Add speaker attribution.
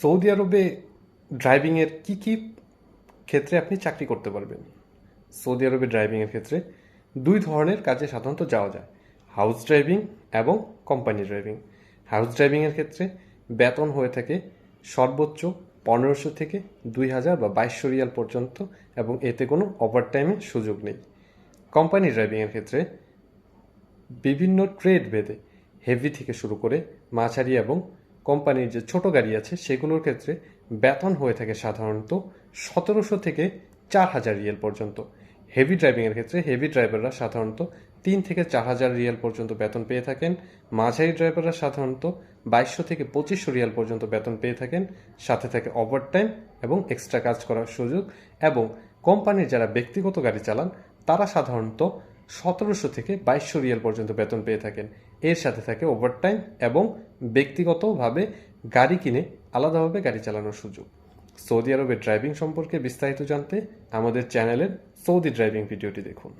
Speaker 1: Saudi আরবে ড্রাইভিংয়ের কি কি ক্ষেত্রে আপনি চাকরি করতে পারবেন? সৌদি আরবে ড্রাইভিংয়ের ক্ষেত্রে দুই ধরনের কাজে সাধারণত যাওয়া যায়। হাউস ড্রাইভিং এবং কোম্পানি ড্রাইভিং হাউস ড্রাইভিংয়ের ক্ষেত্রে বেতন হয়ে থাকে সর্বোচ্চ পনেরোশো থেকে দুই হাজার বা বাইশশো রিয়াল পর্যন্ত এবং এতে কোনো ওভারটাইমের সুযোগ নেই। কোম্পানি ড্রাইভিংয়ের ক্ষেত্রে বিভিন্ন ট্রেড ভেদে হেভি থেকে শুরু করে মাঝারি এবং কোম্পানির যে ছোট গাড়ি আছে, সেগুলোর ক্ষেত্রে বেতন হয়ে থাকে সাধারণত সতেরোশো থেকে চার হাজার রিয়েল পর্যন্ত। হেভি ড্রাইভিংয়ের ক্ষেত্রে হেভি ড্রাইভাররা সাধারণত তিন থেকে চার হাজার রিয়াল পর্যন্ত বেতন পেয়ে থাকেন। মাঝারি ড্রাইভাররা সাধারণত বাইশশো থেকে পঁচিশশো রিয়াল পর্যন্ত বেতন পেয়ে থাকেন। সাথে থাকে ওভারটাইম এবং এক্সট্রা কাজ করার সুযোগ এবং কোম্পানির যারা ব্যক্তিগত গাড়ি চালান, তারা সাধারণত সতেরোশো থেকে বাইশশো রিয়াল পর্যন্ত বেতন পেয়ে থাকেন। এর সাথে থাকে ওভারটাইম এবং ব্যক্তিগতভাবে গাড়ি কিনে আলাদাভাবে গাড়ি চালানোর সুযোগ। সৌদি আরবের ড্রাইভিং সম্পর্কে বিস্তারিত জানতে আমাদের চ্যানেলের সৌদি ড্রাইভিং ভিডিওটি দেখুন।